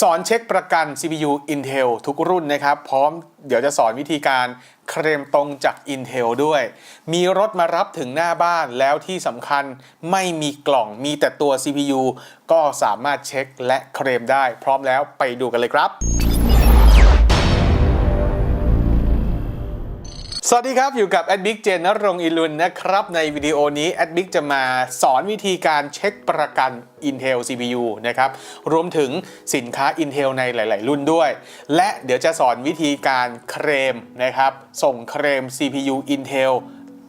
สอนเช็คประกัน CPU Intel ทุกรุ่นนะครับ พร้อมเดี๋ยวจะสอนวิธีการเคลมตรงจาก Intel ด้วย มีรถมารับถึงหน้าบ้านแล้วที่สำคัญไม่มีกล่องมีแต่ตัว CPU ก็สามารถเช็คและเคลมได้ พร้อมแล้วไปดูกันเลยครับ สวัสดีครับ อยู่กับแอดบิ๊กเจนนรงอิลุนนะครับ ในวิดีโอนี้แอดบิ๊กจะมาสอนวิธีการเช็คประกัน Intel CPU นะครับ รวมถึงสินค้า Intel ในหลาย ๆ รุ่นด้วย และเดี๋ยวจะสอนวิธีการเคลมนะครับ ส่งเคลม CPU Intel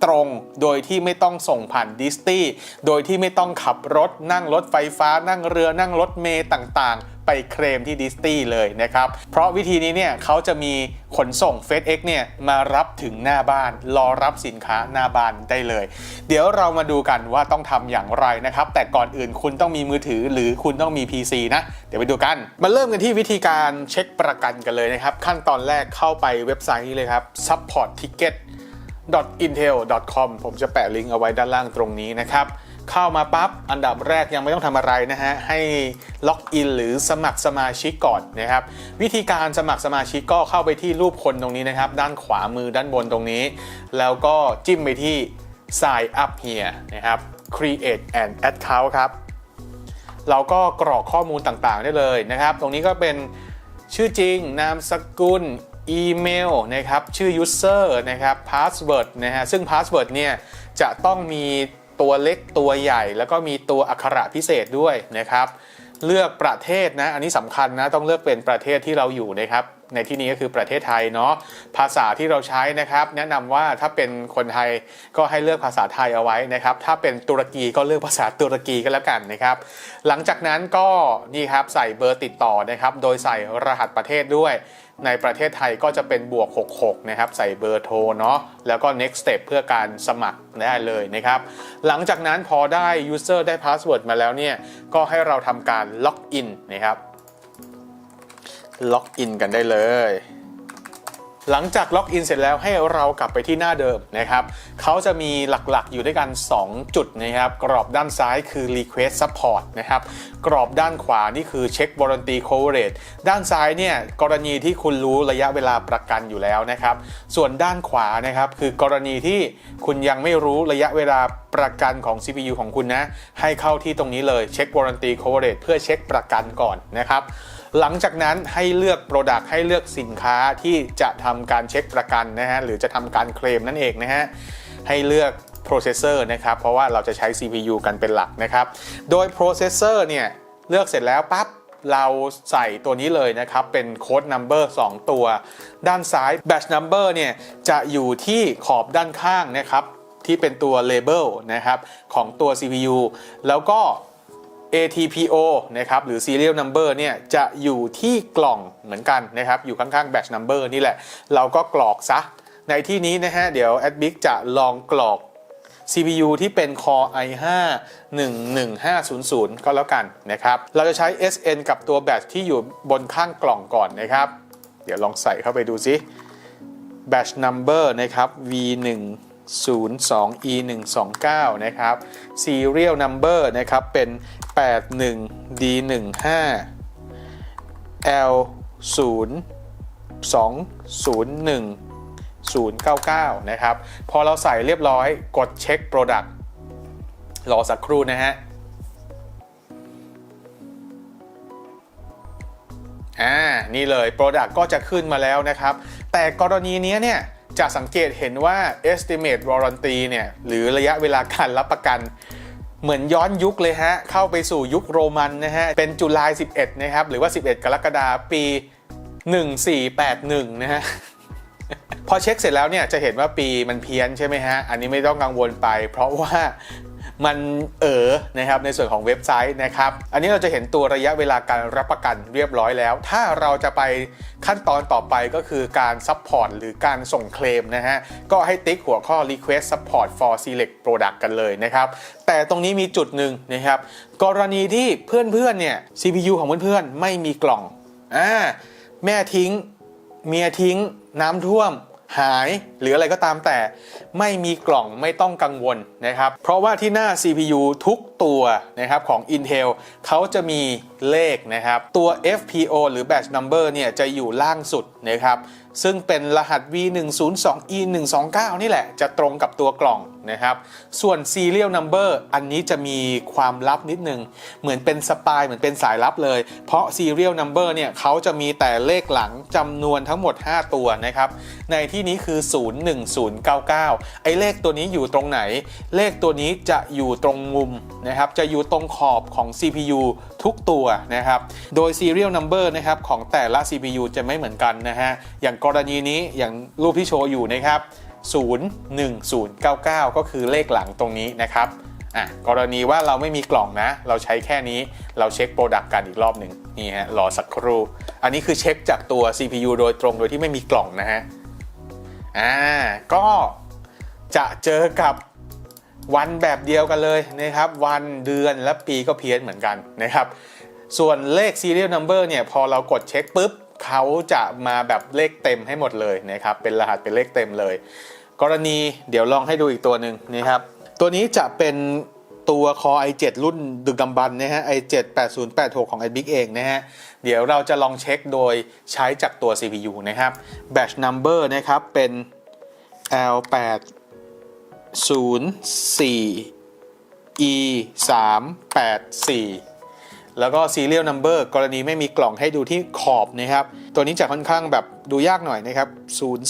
ตรงโดยที่ไม่ต้องส่งผ่านดิสตี้โดยที่ไม่ต้องขับรถนั่งรถไฟฟ้านั่งเรือนั่งรถเมย์ต่าง ๆ ไปเคลมที่ดิสตี้เลยนะครับ เพราะวิธีนี้เนี่ยเขาจะมีขนส่ง FedEx เนี่ยมารับถึงหน้าบ้าน รอรับสินค้าหน้าบ้านได้เลย เดี๋ยวเรามาดูกันว่าต้องทำอย่างไรนะครับ แต่ก่อนอื่นคุณต้องมีมือถือหรือคุณต้องมี PC นะ เดี๋ยวไปดูกัน มาเริ่มกันที่วิธีการเช็คประกันกันเลยนะครับ ขั้นตอนแรกเข้าไปเว็บไซต์นี้เลยครับ support ticket intel.com ผมจะแปะลิงก์เอาไว้ด้านล่างตรงนี้นะครับ เข้ามาปั๊บอันดับแรกยังไม่ต้องทำอะไรนะฮะให้ล็อกอินหรือสมัครสมาชิกก่อนนะครับวิธีการสมัครสมาชิกก็เข้าไปที่รูปคนตรงนี้นะครับ ด้านขวามือด้านบนตรงนี้ แล้วก็จิ้มไปที่ sign up here นะครับ create an account ครับเราก็กรอกข้อมูลต่างๆได้เลยนะครับ ตรงนี้ก็เป็นชื่อจริง นามสกุล อีเมลนะครับ ชื่อ user นะครับ password นะฮะ ซึ่ง password เนี่ยจะต้องมี ตัวเล็กตัวใหญ่ แล้วก็มีตัวอักขระพิเศษด้วยนะครับ เลือกประเทศนะ อันนี้สำคัญนะ ต้องเลือกเป็นประเทศที่เราอยู่นะครับ ในที่นี้ก็คือประเทศไทยเนาะ ภาษาที่เราใช้นะครับ แนะนำว่าถ้าเป็นคนไทยก็ให้เลือกภาษาไทยเอาไว้นะครับ ถ้าเป็นตุรกีก็เลือกภาษาตุรกีก็แล้วกันนะครับ หลังจากนั้นก็นี่ครับใส่เบอร์ติดต่อนะครับ โดยใส่รหัสประเทศด้วย ในประเทศไทยก็จะเป็นบวก 66 นะครับ ใส่เบอร์โทรเนาะแล้วก็ next step เพื่อการสมัครได้เลยนะครับ หลังจากนั้นพอได้ user ได้ password มาแล้วเนี่ย ก็ให้เราทำการล็อกอินนะครับล็อกอินกันได้เลย หลังจากล็อกอินเสร็จแล้วให้เรากลับไปที่หน้าเดิมนะครับเขาจะมีหลักๆอยู่ด้วยกัน 2 จุดนะครับ กรอบด้านซ้ายคือ request support นะครับ กรอบด้านขวานี่คือ check warranty coverage ด้านซ้ายเนี่ยกรณีที่คุณรู้ระยะเวลาประกันอยู่แล้วนะครับ ส่วนด้านขวานะครับคือกรณีที่คุณยังไม่รู้ระยะเวลาประกันของ CPU ของคุณนะ ให้เข้าที่ตรงนี้เลย check warranty coverage เพื่อเช็คประกันก่อนนะครับ หลังจากนั้นให้เลือก Product ให้เลือกสินค้าที่จะทำการเช็คประกันนะฮะหรือจะทำการเคลมนั่นเองนะฮะให้เลือก Processor นะครับเพราะว่าเราจะใช้ CPU กันเป็นหลักนะครับ โดย Processor เนี่ยเลือกเสร็จแล้วปั๊บเราใส่ตัวนี้เลยนะครับ เป็นโค้ด number 2 ตัว ด้านซ้าย batch number เนี่ยจะอยู่ที่ขอบด้านข้างนะครับ ที่เป็นตัว label นะครับ ของตัว CPU แล้วก็ ATPO นะครับหรือ serial number เนี่ยจะอยู่ที่กล่องเหมือนกันนะครับอยู่ข้างๆ batch number นี่แหละ เราก็กรอกซะ ในที่นี้นะฮะเดี๋ยว Adbic จะลองกรอก CPU ที่เป็น Core i5 11500 ก็แล้วกันนะครับ เราจะใช้ SN กับตัวแบตที่อยู่บนข้างกล่องก่อนนะครับ เดี๋ยวลองใส่เข้าไปดูซิ batch number นะครับ V1 02 E 1 2 9 นะครับ serial number นะครับ เป็น 81 D 15 L 0 2 0 1 099 นะครับ พอเราใส่เรียบร้อยกดเช็ค Product รอสักครู่นะฮะอ่านี่เลย Product ก็จะขึ้นมาแล้วนะครับ แต่กรณีนี้เนี่ย จะสังเกตเห็นว่า estimate warranty เนี่ย หรือระยะเวลาการรับประกัน เหมือนย้อนยุคเลยฮะ เข้าไปสู่ยุคโรมันนะฮะ เป็นจุลาย 11 นะครับ หรือว่า 11 กรกฎาคมปี 1481 นะฮะ พอเช็คเสร็จแล้วเนี่ยจะเห็นว่าปีมันเพี้ยนใช่ไหมฮะ อันนี้ไม่ต้องกังวลไป เพราะว่า มันเออนะครับในส่วนของเว็บไซต์นะครับ อันนี้เราจะเห็นตัวระยะเวลาการรับประกันเรียบร้อยแล้ว ถ้าเราจะไปขั้นตอนต่อไปก็คือการซัพพอร์ตหรือการส่งเคลมนะฮะ ก็ให้ติ๊กหัวข้อ request support for select product กันเลยนะครับ แต่ตรงนี้มีจุดหนึ่งนะครับ กรณีที่เพื่อนๆเนี่ย CPU ของเพื่อนๆไม่มีกล่องอ่าแม่ทิ้ง เมียทิ้ง น้ำท่วม หายหรืออะไรก็ตามแต่ไม่มีกล่องไม่ต้องกังวลนะครับ เพราะว่าที่หน้า CPU ทุกตัวนะครับของ Intel เขาจะมีเลขนะครับ ตัว FPO หรือ Batch Number เนี่ยจะอยู่ล่างสุดนะครับ ซึ่งเป็นรหัส V102E129 นี่แหละจะตรงกับตัวกล่อง นะครับ ส่วน Serial Number อันนี้จะมีความลับนิดนึง เหมือนเป็นสปายเหมือนเป็นสายลับเลย เพราะ Serial Number เนี่ยเขาจะมีแต่เลขหลังจำนวนทั้งหมด 5 ตัวนะครับ ในที่นี้คือ 01099 ไอ้เลขตัวนี้อยู่ตรงไหน เลขตัวนี้จะอยู่ตรงมุมนะครับ จะอยู่ตรงขอบของ CPU ทุกตัวนะครับ โดย Serial Number นะครับของแต่ละ CPU จะไม่เหมือนกันนะฮะ อย่างกรณีนี้อย่างรูปที่โชว์อยู่นะครับ 01099 ก็คือเลขหลังตรงนี้นะครับอะกรณีว่าเราไม่มีกล่องนะ เราใช้แค่นี้เราเช็คโปรดักต์กันอีกรอบหนึ่งนี่ฮะรอสักครู่ อันนี้คือเช็คจากตัว CPU โดยตรงโดยที่ไม่มีกล่องนะฮะอ่าก็จะเจอกับวันแบบเดียวกันเลยนะครับ วันเดือนและปีก็เพี้ยนเหมือนกันนะครับ ส่วนเลข serial number เนี่ยพอเรากดเช็คปุ๊บเขาจะมาแบบเลขเต็มให้หมดเลยนะครับ เป็นรหัสเป็นเลขเต็มเลย กรณีเดี๋ยวลองให้ดูอีกตัวหนึ่งนะครับ ตัวนี้จะเป็นตัว Core i7 รุ่นดึกดำบรรนะฮะ i7 8086 ของ ADBIC เองนะฮะ เดี๋ยวเราจะลองเช็คโดยใช้จากตัว CPU นะครับ batch number นะครับ เป็น L8 04 E 3 8 4 แล้วก็ serial number กรณีไม่มีกล่องให้ดูที่ขอบนะครับ ตัวนี้จะค่อนข้างแบบดูยากหน่อยนะครับ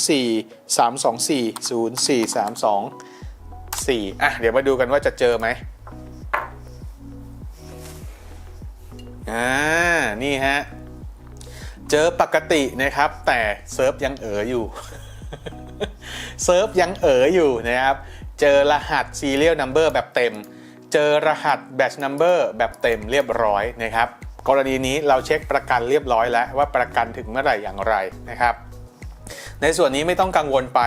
04 324 04 32 4 อะ เดี๋ยวมาดูกันว่าจะเจอไหมอ่า นี่ฮะ เจอปกตินะครับ แต่เซิร์ฟยังเอ๋ออยู่ เซิร์ฟยังเอ๋ออยู่นะครับ เจอรหัส serial number แบบเต็ม เจอรหัส batch number แบบเต็มเรียบร้อยนะครับ กรณีนี้เราเช็คประกันเรียบร้อยแล้วว่าประกันถึงเมื่อไหร่อย่างไรนะครับ ในส่วนนี้ไม่ต้องกังวลไป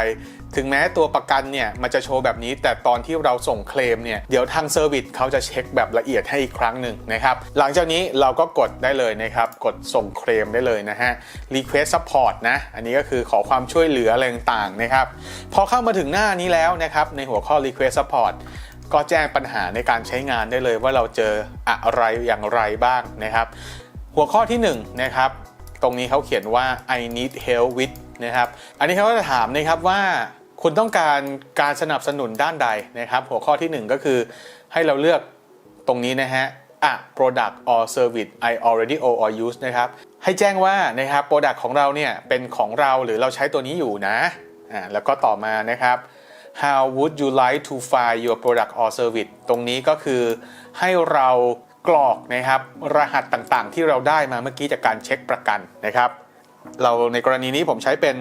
ถึงแม้ตัวประกันเนี่ยมันจะโชว์แบบนี้ แต่ตอนที่เราส่งเคลมเนี่ยเดี๋ยวทางเซอร์วิสเขาจะเช็คแบบละเอียดให้อีกครั้งหนึ่งนะครับ หลังจากนี้เราก็กดได้เลยนะครับ กดส่งเคลมได้เลยนะฮะ request support นะ อันนี้ก็คือขอความช่วยเหลืออะไรต่างๆนะครับ พอเข้ามาถึงหน้านี้แล้วนะครับในหัวข้อ request support ก็แจ้งปัญหาในการใช้งานได้เลยว่าเราเจออะไรอย่างไรบ้างนะครับ หัวข้อที่1นะครับตรงนี้เขาเขียนว่า I need help with นะครับ อันนี้เขาก็จะถามนะครับว่าคุณต้องการการสนับสนุนด้านใดนะครับ หัวข้อที่ 1 ก็คือให้เราเลือกตรงนี้นะฮะ a product or service I already own or use นะครับ ให้แจ้งว่านะครับ product ของเราเนี่ยเป็นของเราหรือเราใช้ตัวนี้อยู่นะอ่าแล้วก็ต่อมานะครับ How would you like to find your product or service ตรงนี้ก็คือให้เรากรอกนะครับรหัสต่างๆ ที่เราได้มาเมื่อกี้จากการเช็คประกันนะครับ เราในกรณีนี้ผมใช้เป็น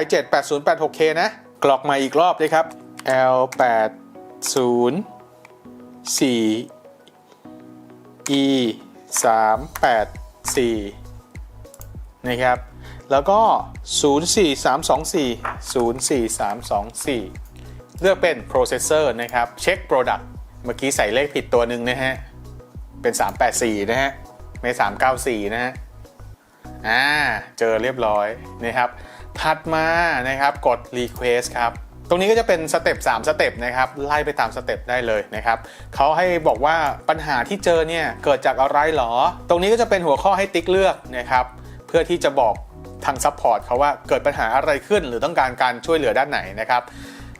i7 8086K นะ กรอกมาอีกรอบเลยครับ L80 4 E 384นะครับ แล้วก็ 04324 04324 เลือกเป็น processor นะครับ เช็ค product เมื่อกี้ใส่เลขผิดตัวหนึ่งนะฮะ เป็น 384 นะฮะ ไม่394 นะฮะ อ่า เจอเรียบร้อยนะครับ ถัดมานะครับกด request ครับตรงนี้ก็จะเป็นสเต็ป3สเต็ปนะครับไล่ไปตามสเต็ปได้เลยนะครับเขาให้บอกว่าปัญหาที่เจอเนี่ยเกิดจากอะไรหรอ ตรงนี้ก็จะเป็นหัวข้อให้ติ๊กเลือกนะครับเพื่อที่จะบอกทางซัพพอร์ตเขาว่าเกิดปัญหาอะไรขึ้นหรือต้องการการช่วยเหลือด้านไหนนะครับ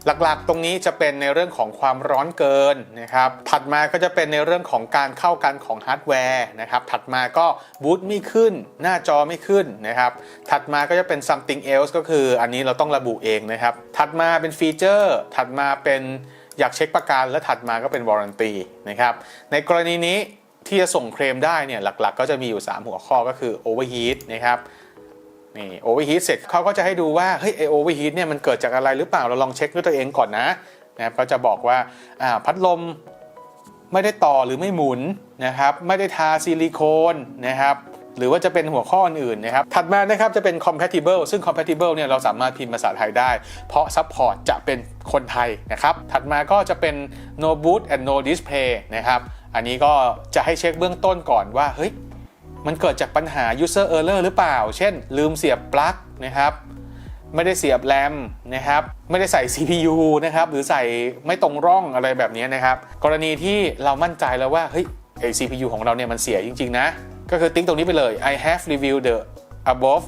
หลักๆ ตรงนี้จะเป็นในเรื่องของความร้อนเกินนะครับถัดมาก็จะเป็นในเรื่องของการเข้ากันของฮาร์ดแวร์นะครับถัดมาก็บูตไม่ขึ้น หน้าจอไม่ขึ้นนะครับถัดมาก็จะเป็น something else ก็คืออันนี้เราต้องระบุเองนะครับถัดมาเป็นฟีเจอร์ ถัดมาเป็นอยากเช็คประกันและถัดมาก็เป็นวารันตีนะครับในกรณีนี้ที่จะส่งเคลมได้เนี่ยหลักๆ ก็จะมีอยู่ 3 หัวข้อก็คือ overheat นะครับ นี่โอเวอร์ฮีทเสร็จเขาก็จะให้ดูว่าเฮ้ยไอโอเวอร์ฮีทเนี่ยมันเกิดจากอะไรหรือเปล่าเราลองเช็คด้วยตัวเองก่อนนะนะครับเขาจะบอกว่าอ่าพัดลมไม่ได้ต่อหรือไม่หมุนนะครับไม่ได้ทาซิลิโคนนะครับหรือว่าจะเป็นหัวข้ออื่นนะครับ ถัดมานะครับจะเป็น compatible ซึ่ง compatible เนี่ยเราสามารถพิมพ์ภาษาไทยได้ เพราะ support จะเป็นคนไทยนะครับ ถัดมาก็จะเป็น no boot and no display นะครับ อันนี้ก็จะให้เช็คเบื้องต้นก่อนว่า เฮ้ย มันเกิดจากปัญหา user error หรือเปล่า เช่น ลืมเสียบปลั๊กนะครับไม่ได้เสียบแรมนะครับไม่ได้ใส่ CPU นะครับหรือใส่ไม่ตรงร่องอะไรแบบนี้นะครับ กรณีที่เรามั่นใจแล้วว่าเฮ้ยไอ CPU ของเราเนี่ยมันเสียจริง ๆ นะ ก็คือติ๊กตรงนี้ไปเลย I have reviewed the above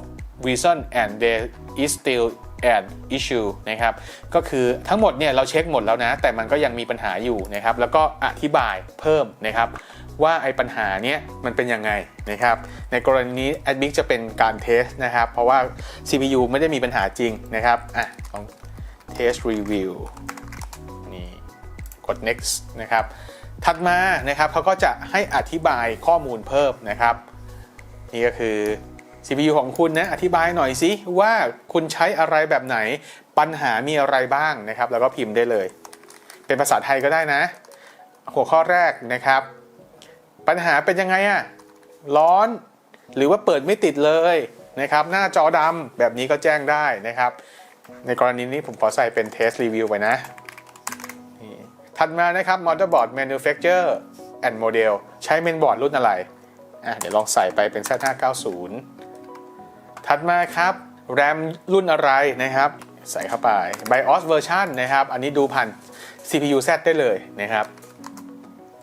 reason and there is still an issue นะครับก็คือทั้งหมดเนี่ยเราเช็คหมดแล้วนะ แต่มันก็ยังมีปัญหาอยู่นะครับแล้วก็อธิบายเพิ่มนะครับ ว่าไอ้ปัญหาเนี้ยมันเป็นยังไงนะครับในกรณีนี้ Admix จะเป็นการเทสนะครับ เพราะว่า CPU ไม่ได้มีปัญหาจริงนะครับอะลอง test review นี่กด next นะครับถัดมานะครับเขาก็จะให้อธิบายข้อมูลเพิ่มนะครับ นี่ก็คือ CPU ของคุณนะอธิบายหน่อยสิว่าคุณใช้อะไรแบบไหนปัญหามีอะไรบ้างนะครับ แล้วก็พิมพ์ได้เลย เป็นภาษาไทยก็ได้นะ หัวข้อแรกนะครับ ปัญหาเป็นยังไงอะร้อนหรือว่าเปิดไม่ติดเลยนะครับหน้าจอดำแบบนี้ก็แจ้งได้นะครับ ในกรณีนี้ผมขอใส่เป็น test review ไปนะถัดมานะครับ motherboard manufacturer and model ใช้เมนบอร์ดรุ่นอะไรอะเดี๋ยวลองใส่ไปเป็น Z590 ถัดมาครับ RAM รุ่นอะไรนะครับ ใส่เข้าไป BIOS version นะครับ อันนี้ดูผ่าน CPU Z ได้เลยนะครับ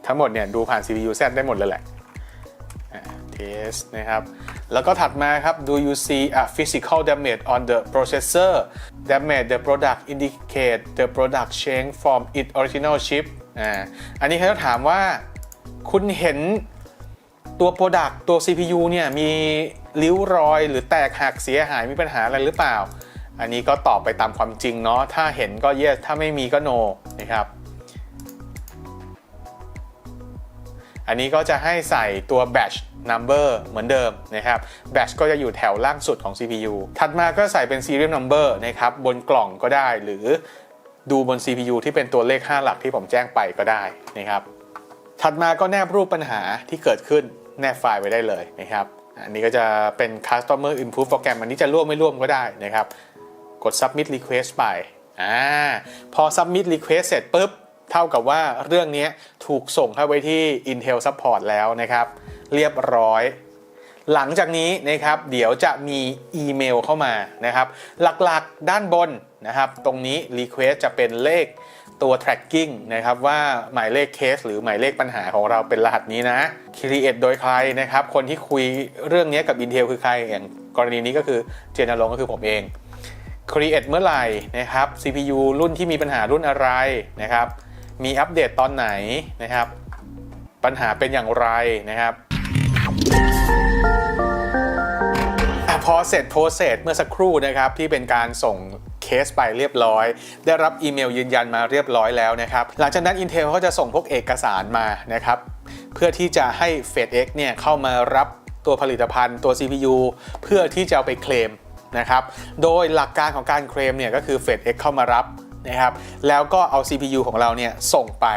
ทั้งหมดเนี่ยดูผ่าน CPU Z ได้หมดเลยแหละ test นะครับ แล้วก็ถัดมาครับ do you see a physical damage on the processor damage the product indicate the product change from its original chip อ่า อันนี้เขาถามว่าคุณเห็นตัว Product ตัว CPU เนี่ยมีริ้วรอยหรือแตกหักเสียหายมีปัญหาอะไรหรือเปล่า อันนี้ก็ตอบไปตามความจริงเนาะ ถ้าเห็นก็ yes ถ้าไม่มีก็ no นะครับ อันนี้ก็จะให้ใส่ตัว batch number เหมือนเดิมนะครับ batch ก็จะอยู่แถวล่างสุดของ CPU ถัดมาก็ใส่เป็น serial number นะครับบนกล่องก็ได้หรือดูบน CPU ที่เป็นตัวเลข 5 หลักที่ผมแจ้งไปก็ได้นะครับ ถัดมาก็แนบรูปปัญหาที่เกิดขึ้นแนบไฟล์ไว้ได้เลยนะครับ อันนี้ก็จะเป็น customer input โปรแกรมอันนี้จะร่วมไม่ร่วมก็ได้นะครับ กด submit request ไปอ่าพอ submit request เสร็จปุ๊บ เท่ากับว่าเรื่องนี้ถูกส่งเข้าไปที่ Intel Support แล้วนะครับ เรียบร้อย หลังจากนี้นะครับ เดี๋ยวจะมีอีเมลเข้ามานะครับ หลักๆด้านบนนะครับ ตรงนี้ request จะเป็นเลขตัว tracking นะครับว่าหมายเลขเคส หรือหมายเลขปัญหาของเราเป็นรหัสนี้นะ create โดยใครนะครับ คนที่คุยเรื่องนี้กับ Intel คือใครอย่างกรณีนี้ก็คือเจนนรงก็คือผมเอง create เมื่อไหร่นะครับ CPU รุ่นที่มีปัญหารุ่นอะไรนะครับ มีอัปเดตตอนไหนนะครับ ปัญหาเป็นอย่างไรนะครับอพอเสร็จโพสเสร็จเมื่อสักครู่นะครับที่เป็นการส่งเคสไปเรียบร้อย ได้รับอีเมลยืนยันมาเรียบร้อยแล้วนะครับ หลังจากนั้น Intel เขาจะส่งพวกเอกสารมานะครับ เพื่อที่จะให้ FedEx เนี่ยเข้ามารับตัวผลิตภัณฑ์ตัว CPU เพื่อที่จะเอาไปเคลมนะครับ โดยหลักการของการเคลมเนี่ยก็คือ FedEx เข้ามารับ นะครับ แล้วก็เอา CPU ของเราเนี่ยส่งไป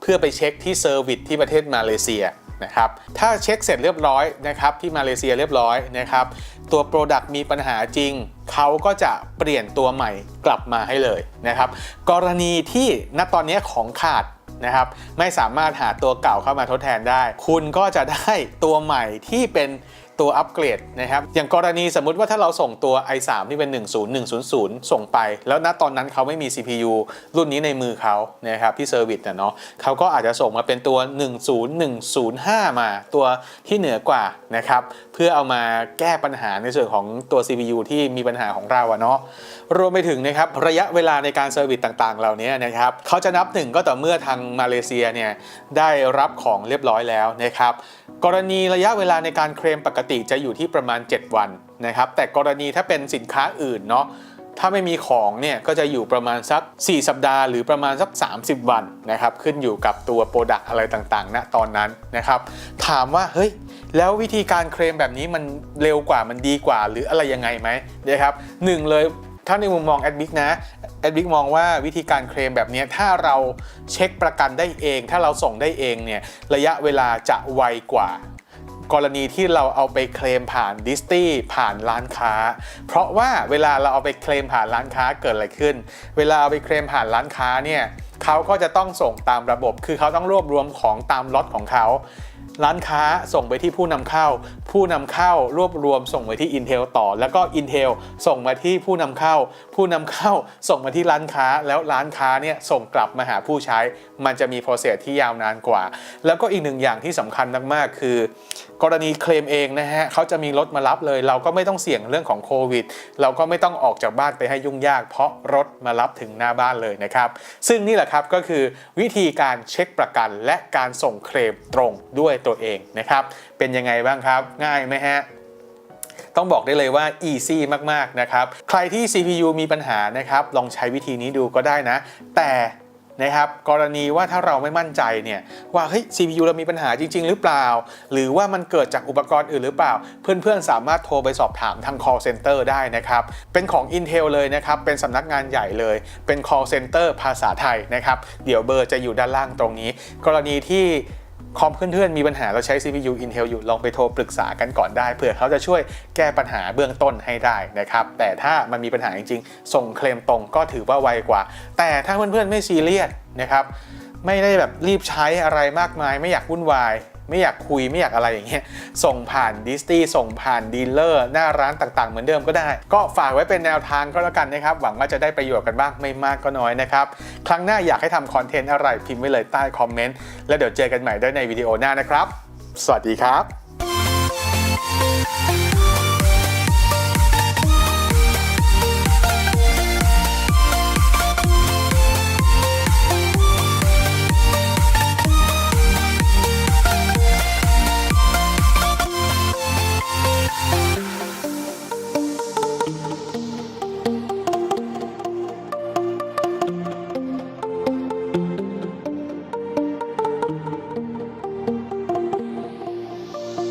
เพื่อไปเช็คที่เซอร์วิสที่ประเทศมาเลเซียนะครับ ถ้าเช็คเสร็จเรียบร้อยนะครับที่มาเลเซียเรียบร้อยนะครับ ตัว Product มีปัญหาจริง เขาก็จะเปลี่ยนตัวใหม่กลับมาให้เลยนะครับ กรณีที่ณตอนนี้ของขาดนะครับ ไม่สามารถหาตัวเก่าเข้ามาทดแทนได้ คุณก็จะได้ตัวใหม่ที่เป็น ตัวอัปเกรดนะครับอย่างกรณีสมมุติว่าถ้าเราส่งตัว i3 ที่เป็น 10100 ส่งไป แล้วณตอนนั้นเขาไม่มี CPU รุ่นนี้ในมือเขานะครับที่เซอร์วิสเนาะเขาก็อาจจะส่งมาเป็นตัว 10105 มาตัวที่เหนือกว่านะครับเพื่อเอามาแก้ปัญหาในส่วนของตัว CPU ที่มีปัญหาของเราอะเนาะรวมไปถึงนะครับระยะเวลาในการเซอร์วิสต่างๆ เหล่านี้นะครับเขาจะนับหนึ่งก็ต่อเมื่อทางมาเลเซียเนี่ยได้รับของเรียบร้อยแล้วนะครับกรณีระยะเวลาในการเคลมปกติจะอยู่ที่ประมาณ 7 วันนะครับ แต่กรณีถ้าเป็นสินค้าอื่นเนาะถ้าไม่มีของเนี่ยก็จะอยู่ประมาณสัก 4 สัปดาห์หรือประมาณสัก 30 วันนะครับขึ้นอยู่กับตัวโปรดักอะไรต่างๆณตอนนั้นนะครับถามว่าเฮ้ยแล้ววิธีการเคลมแบบนี้มันเร็วกว่ามันดีกว่า หรืออะไรยังไงไหมนะครับหนึ่งเลยถ้าในมุมมองแอดบิ๊กนะแอดบิ๊กมองว่าวิธีการเคลมแบบนี้ถ้าเราเช็คประกันได้เอง ถ้าเราส่งได้เองเนี่ยระยะเวลาจะไวกว่า กรณีที่เราเอาไปเคลมผ่านดิสตี้ผ่านร้านค้า เพราะว่าเวลาเราเอาไปเคลมผ่านร้านค้าเกิดอะไรขึ้น เวลาเอาไปเคลมผ่านร้านค้าเนี่ยเขาก็จะต้องส่งตามระบบ คือเขาต้องรวบรวมของตามล็อตของเขา ร้านค้าส่งไปที่ผู้นำเข้า ผู้นำเข้ารวบรวมส่งไปที่ Intel ต่อ แล้วก็ Intel ส่งมาที่ผู้นำเข้า ผู้นำเข้าส่งมาที่ร้านค้า แล้วร้านค้าเนี่ยส่งกลับมาหาผู้ใช้ มันจะมีโปรเซสที่ยาวนานกว่า แล้วก็อีกหนึ่งอย่างที่สำคัญมากๆ คือ กรณีเคลมเองนะฮะเขาจะมีรถมารับเลย เราก็ไม่ต้องเสี่ยงเรื่องของโควิด เราก็ไม่ต้องออกจากบ้านไปให้ยุ่งยาก เพราะรถมารับถึงหน้าบ้านเลยนะครับ ซึ่งนี่แหละครับก็คือวิธีการเช็คประกันและการส่งเคลมตรงด้วยตัวเองนะครับ เป็นยังไงบ้างครับ ง่ายไหมฮะต้องบอกได้เลยว่า easy มาก ๆ นะครับ ใครที่ CPU มีปัญหานะครับ ลองใช้วิธีนี้ดูก็ได้นะ แต่นะครับกรณีว่าถ้าเราไม่มั่นใจเนี่ยว่าเฮ้ย CPU เรามีปัญหาจริง ๆ หรือเปล่า หรือว่ามันเกิดจากอุปกรณ์อื่นหรือเปล่า เพื่อนๆ สามารถโทรไปสอบถามทาง call center ได้นะครับ เป็นของ Intel เลยนะครับ เป็นสำนักงานใหญ่เลย เป็น call center ภาษาไทยนะครับ เดี๋ยวเบอร์จะอยู่ด้านล่างตรงนี้ กรณีที่ คอมเพื่อนๆมีปัญหาเราใช้ CPU Intel อยู่ลองไปโทรปรึกษากันก่อนได้เผื่อเขาจะช่วยแก้ปัญหาเบื้องต้นให้ได้นะครับ แต่ถ้ามันมีปัญหาจริงๆ ส่งเคลมตรงก็ถือว่าไวกว่า แต่ถ้าเพื่อนๆไม่ซีเรียสนะครับ ไม่ได้แบบรีบใช้อะไรมากมาย ไม่อยากวุ่นวาย ไม่อยากคุยไม่อยากอะไรอย่างเงี้ยส่งผ่านดิสตี้ส่งผ่านดีลเลอร์หน้าร้านต่างๆ เหมือนเดิมก็ได้ ก็ฝากไว้เป็นแนวทางก็แล้วกันนะครับ หวังว่าจะได้ประโยชน์กันบ้างไม่มากก็น้อยนะครับ ครั้งหน้าอยากให้ทำคอนเทนต์อะไรพิมพ์ไว้เลยใต้คอมเมนต์แล้วเดี๋ยวเจอกันใหม่ได้ในวิดีโอหน้านะครับ สวัสดีครับ